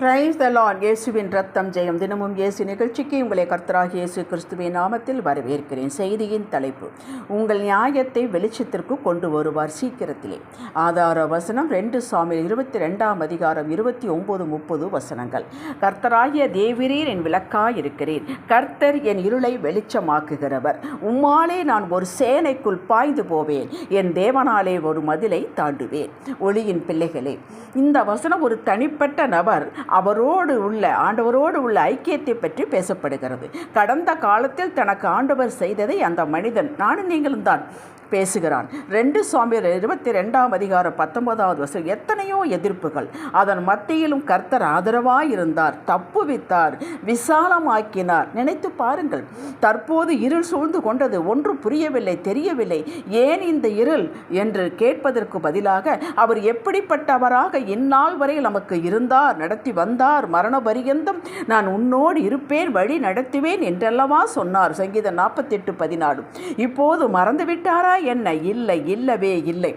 Praise the Lord இயேசுவின் ரத்தம் ஜெயம். தினமும் இயேசு நிகழ்ச்சிக்கு உங்களை கர்த்தராக இயேசு கிறிஸ்துவின் நாமத்தில் வரவேற்கிறேன். செய்தியின் தலைப்பு உங்கள் நியாயத்தை வெளிச்சத்திற்கு கொண்டு வருவார் சீக்கிரத்திலே. ஆதார வசனம் ரெண்டு சாமியில் இருபத்தி ரெண்டாம் அதிகாரம் இருபத்தி ஒம்பது முப்பது வசனங்கள். கர்த்தராகிய தேவிரீர் என் விளக்காய் இருக்கிறேன் கர்த்தர் என் இருளை வெளிச்சமாக்குகிறவர். உம்மாலே நான் ஒரு சேனைக்குள் பாய்ந்து போவேன். என் தேவனாலே ஒரு மதிலை தாண்டுவேன். ஒளியின் பிள்ளைகளே இந்த வசனம் ஒரு தனிப்பட்ட நபர் அவரோடு உள்ள ஆண்டவரோடு உள்ள ஐக்கியத்தை பற்றி பேசப்படுகிறது. கடந்த காலத்தில் தனக்கு ஆண்டவர் செய்ததை அந்த மனிதன் நானும் நீங்களும் தான் பேசுகிறான். ரெண்டு சுவாமியர் இருபத்தி ரெண்டாம் அதிகாரம் பத்தொன்பதாவது வருஷம் எத்தனையோ எதிர்ப்புகள். அதன் மத்தியிலும் கர்த்தர் ஆதரவாக இருந்தார் தப்புவித்தார் விசாலமாக்கினார். நினைத்து பாருங்கள் தற்போது இருள் சூழ்ந்து கொண்டது ஒன்றும் புரியவில்லை தெரியவில்லை. ஏன் இந்த இருள் என்று கேட்பதற்கு பதிலாக அவர் எப்படிப்பட்டவராக இந்நாள் வரை நமக்கு இருந்தார் நடத்தி வந்தார். மரண பரியந்தம் நான் உன்னோடு இருப்பேன் வழி நடத்துவேன் என்றல்லவா சொன்னார். சங்கீதம் நாற்பத்தெட்டு பதினாலு. இப்போது மறந்துவிட்டாரா? என்ன. இல்லை இல்லவே இல்லை.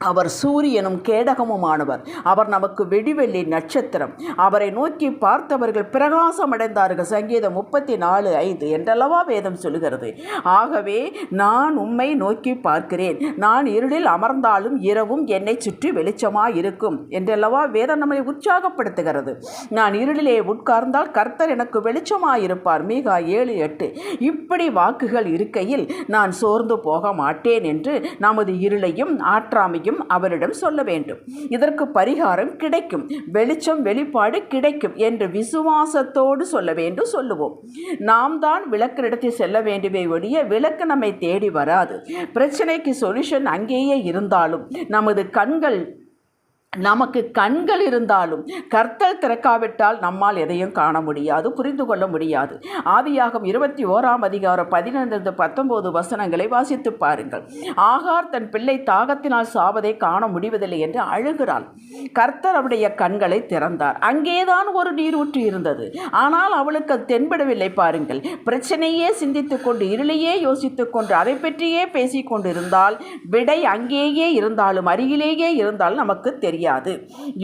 அவர் சூரியனும் கேடகமுமானவர். அவர் நமக்கு வெடிவெள்ளி நட்சத்திரம். அவரை நோக்கி பார்த்தவர்கள் பிரகாசம் அடைந்தார்கள் சங்கீதம் முப்பத்தி நாலு ஐந்து என்றல்லவா வேதம் சொல்லுகிறது. ஆகவே நான் உம்மை நோக்கி பார்க்கிறேன். நான் இருளில் அமர்ந்தாலும் இரவும் என்னை சுற்றி வெளிச்சமாக இருக்கும் என்றல்லவா வேதம் நம்மை உற்சாகப்படுத்துகிறது. நான் இருளிலே உட்கார்ந்தால் கர்த்தர் எனக்கு வெளிச்சமாக இருப்பார் மீகா ஏழு எட்டு. இப்படி வாக்குகள் இருக்கையில் நான் சோர்ந்து போக மாட்டேன் என்று நமது இருளையும் ஆற்றாமையும் செய்யும் அவரிடம் சொல்ல வேண்டும். இதற்கு பரிகாரம் கிடைக்கும். வெளிச்சம் வெளிப்பாடு கிடைக்கும் என்று விசுவாசத்தோடு சொல்ல வேண்டும் சொல்லுவோம். நாம் தான் விளக்கிடத்தில் செல்ல வேண்டுமே ஒழிய விளக்கு நம்மை தேடி வராது. பிரச்சனைக்கு சொல்யூஷன் அங்கேயே இருந்தாலும் நமது கண்கள் நமக்கு கண்கள் இருந்தாலும் கர்த்தல் திறக்காவிட்டால் நம்மால் எதையும் காண முடியாது புரிந்து கொள்ள முடியாது. ஆவியாகும் இருபத்தி ஓராம் அதிகாரம் பதினைந்து பத்தொன்பது வசனங்களை வாசித்து பாருங்கள். ஆகார் தன் பிள்ளை தாகத்தினால் சாவதை காண முடிவதில்லை என்று அழுகிறாள். கர்த்தர் அவருடைய கண்களை திறந்தார். அங்கேதான் ஒரு நீரூற்று இருந்தது. ஆனால் அவளுக்கு தென்படவில்லை பாருங்கள். பிரச்சனையே சிந்தித்து கொண்டு இருளையே யோசித்துக் கொண்டு அதை பற்றியே பேசிக்கொண்டிருந்தால் விடை அங்கேயே இருந்தாலும் அருகிலேயே இருந்தால் நமக்கு தெரியும் தெரியாது.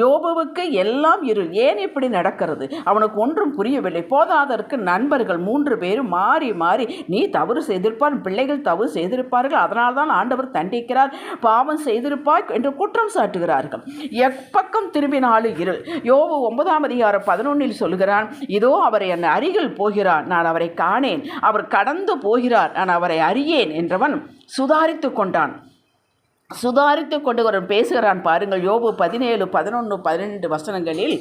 யோபுவுக்கு எல்லாம் இருள். ஏன் இப்படி நடக்கிறது? அவனுக்கு ஒன்றும் புரியவில்லை. போதாதற்கு நண்பர்கள் மூன்று பேரும் மாறி மாறி நீ தவறு செய்திருப்பார் பிள்ளைகள் தவறு செய்திருப்பார்கள் அதனால்தான் ஆண்டவர் தண்டிக்கிறார் பாவம் செய்திருப்பாய் என்று குற்றம் சாட்டுகிறார்கள். எப்பக்கம் திரும்பினாலும் இருள். யோபு ஒன்பதாம் அதிகாரம் பதினொன்னில் சொல்கிறான் இதோ அவரை என் அருகில் போகிறார் நான் அவரை காணேன். அவர் கடந்து போகிறார் நான் அவரை அறியேன் என்றவன் சுதாரித்து கொண்டான். சுதாரித்து கொண்டு பேசுகிறான். பாருங்கள் யோபு பதினேழு பதினொன்று பதினெண்டு வசனங்களில்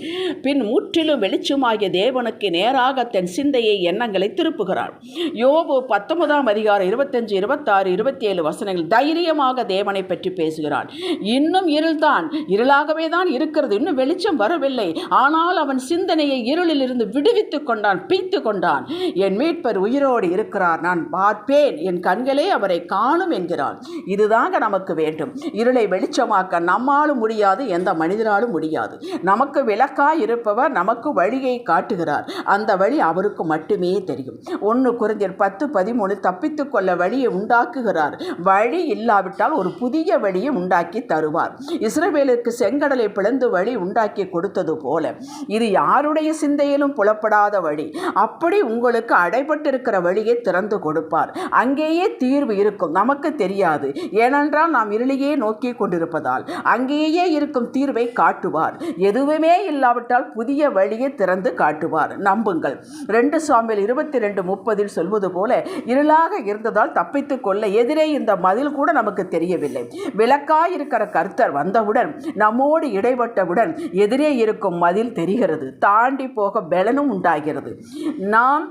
பின் முற்றிலும் வெளிச்சமாகிய தேவனுக்கு நேராக தன் சிந்தையை எண்ணங்களை திருப்புகிறான் யோபு பத்தொன்பதாம் அதிகாரம் இருபத்தஞ்சு இருபத்தாறு இருபத்தி ஏழு வசனங்கள் தைரியமாக தேவனை பற்றி பேசுகிறான். இன்னும் இருள்தான் இருளாகவே தான் இருக்கிறது இன்னும் வெளிச்சம் வரவில்லை. ஆனால் அவன் சிந்தனையை இருளில் இருந்து விடுவித்து கொண்டான் பீத்து கொண்டான். என் மீட்பர் உயிரோடு இருக்கிறார் நான் பார்ப்பேன் என் கண்களே அவரை காணும் என்கிறான் இதுதாங்க நமக்கு வேண்டும். வேண்டும். இருளை வெளிச்சமாக்க நம்மாலும் முடியாது எந்த மனிதராலும் முடியாது. நமக்கு விளக்காய் இருப்பவர் நமக்கு வழியை காட்டுகிறார். அந்த வழி அவருக்கு மட்டுமே தெரியும். ஒன்று குறைஞ்சர் பத்து பதிமூணு தப்பித்து கொள்ள வழியை உண்டாக்குகிறார். வழி இல்லாவிட்டால் ஒரு புதிய வழியை உண்டாக்கி தருவார். இஸ்ரவேலுக்கு செங்கடலை பிளந்து வழி உண்டாக்கி கொடுத்தது போல. இது யாருடைய சிந்தையிலும் புலப்படாத வழி. அப்படி உங்களுக்கு அடைபட்டிருக்கிற வழியை திறந்து கொடுப்பார். அங்கேயே தீர்வு இருக்கும். நமக்கு தெரியாது. ஏனென்றால் நாம் வெளியே நோக்கி கொண்டிருப்பதால் அங்கேயே இருக்கும் தீர்வை காட்டுவார். எதுவுமே இல்லாவிட்டால் புதிய வழியை திறந்து காட்டுவார். நம்புங்கள். ரெண்டு சாமியில் இருபத்தி ரெண்டு முப்பதில் சொல்வது போல இருளாக இருந்ததால் தப்பித்து கொள்ள எதிரே இந்த மதில் கூட நமக்கு தெரியவில்லை. விளக்காய் இருக்கிற கர்த்தர் வந்தவுடன் நம்மோடு இடைப்பட்டவுடன் எதிரே இருக்கும் மதில் தெரிகிறது. தாண்டி போக பலனும் உண்டாகிறது. நாம்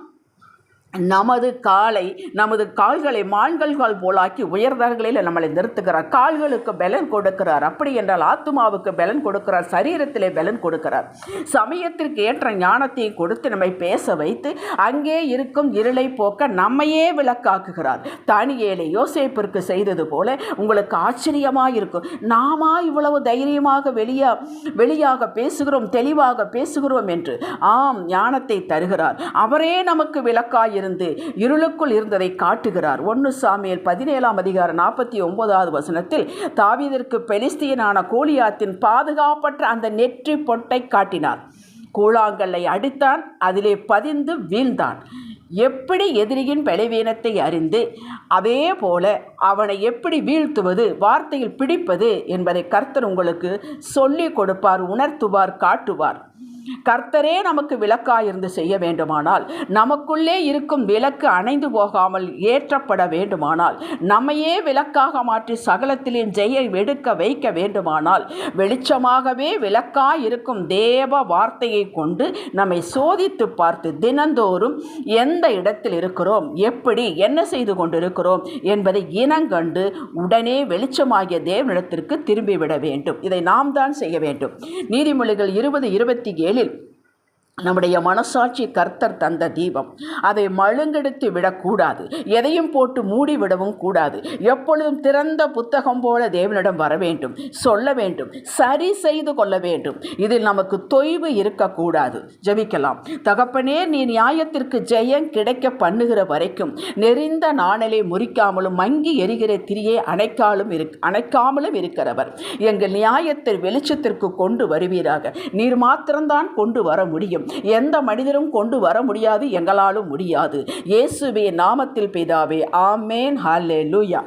நமது காலை நமது கால்களை மான்கள் கால் போலாக்கி உயர்தர்களில் நம்மளை நிறுத்துகிறார். கால்களுக்கு பலன் கொடுக்கிறார். அப்படி என்றால் ஆத்மாவுக்கு பலன் கொடுக்கிறார். சரீரத்திலே பலன் கொடுக்கிறார். சமயத்திற்கு ஏற்ற ஞானத்தை கொடுத்து நம்மை பேச வைத்து அங்கே இருக்கும் இருளை போக்க நம்மையே விளக்காக்குகிறார். தானியேலை யோசேப்பிற்கு செய்தது போல உங்களுக்கு ஆச்சரியமாக இருக்கும். நாமா இவ்வளவு தைரியமாக வெளியா வெளியாக பேசுகிறோம் தெளிவாக பேசுகிறோம் என்று ஆம் ஞானத்தை தருகிறார். அவரே நமக்கு விளக்காய் இருந்து இருளுக்குள் இருந்ததை காட்டுகிறார். ஒன்று சாமியல் பதினேழாம் அதிகாரம் நாற்பத்தி ஒன்பதாவது வசனத்தில் தாவீதிற்கு பெலிஸ்தீனான கோலியாத்தின் பாதுகாப்பற்ற அந்த நெற்றி பொட்டை காட்டினார். கூழாங்கல்லை அடித்தான் அதிலே பதிந்து வீழ்ந்தான். எப்படி எதிரியின் பலவீனத்தை அறிந்து அதே போல அவனை எப்படி வீழ்த்துவது வார்த்தையில் பிடிப்பது என்பதை கர்த்தர் உங்களுக்கு சொல்லிக் கொடுப்பார் உணர்த்துவார் காட்டுவார். கர்த்தரே நமக்கு விளக்காயிருந்து செய்ய வேண்டுமானால் நமக்குள்ளே இருக்கும் விளக்கு அணைந்து போகாமல் ஏற்றப்பட வேண்டுமானால் நம்மையே விளக்காக மாற்றி சகலத்திலே ஜெயை வெடுக்க வைக்க வேண்டுமானால் வெளிச்சமாகவே விளக்காய் இருக்கும் தேவ வார்த்தையை கொண்டு நம்மை சோதித்து பார்த்து தினந்தோறும் எந்த இடத்தில் இருக்கிறோம் எப்படி என்ன செய்து கொண்டிருக்கிறோம் என்பதை இனங்கண்டு உடனே வெளிச்சமாகிய தேவனிடத்திற்கு திரும்பிவிட வேண்டும். இதை நாம் தான் செய்ய வேண்டும். நீதிமொழிகள் இருபது இருபத்தி ஏழு Gönül. நம்முடைய மனசாட்சி கர்த்தர் தந்த தீபம். அதை மழுங்கெடுத்து விடக்கூடாது. எதையும் போட்டு மூடி விடவும் கூடாது. எப்பொழுதும் திறந்த புத்தகம் போல தேவனிடம் வர வேண்டும் சொல்ல வேண்டும் சரி செய்து கொள்ள வேண்டும். இதில் நமக்கு தொய்வு இருக்கக்கூடாது. ஜெபிக்கலாம். தகப்பனே நீ நியாயத்திற்கு ஜெயம் கிடைக்க பண்ணுகிற வரைக்கும் நெறிந்த நாணலை முறிக்காமலும் மங்கி எரிகிற திரியை அணைக்காலும் இரு அணைக்காமலும் இருக்கிறவர். எங்கள் நியாயத்தை வெளிச்சத்திற்கு கொண்டு வருவீராக. நீர் மாத்திரம்தான் கொண்டு வர முடியும். எந்த மனிதரும் கொண்டு வர முடியாது எங்களாலும் முடியாது. இயேசுவே நாமத்தில் பிதாவே ஆமேன். லூயா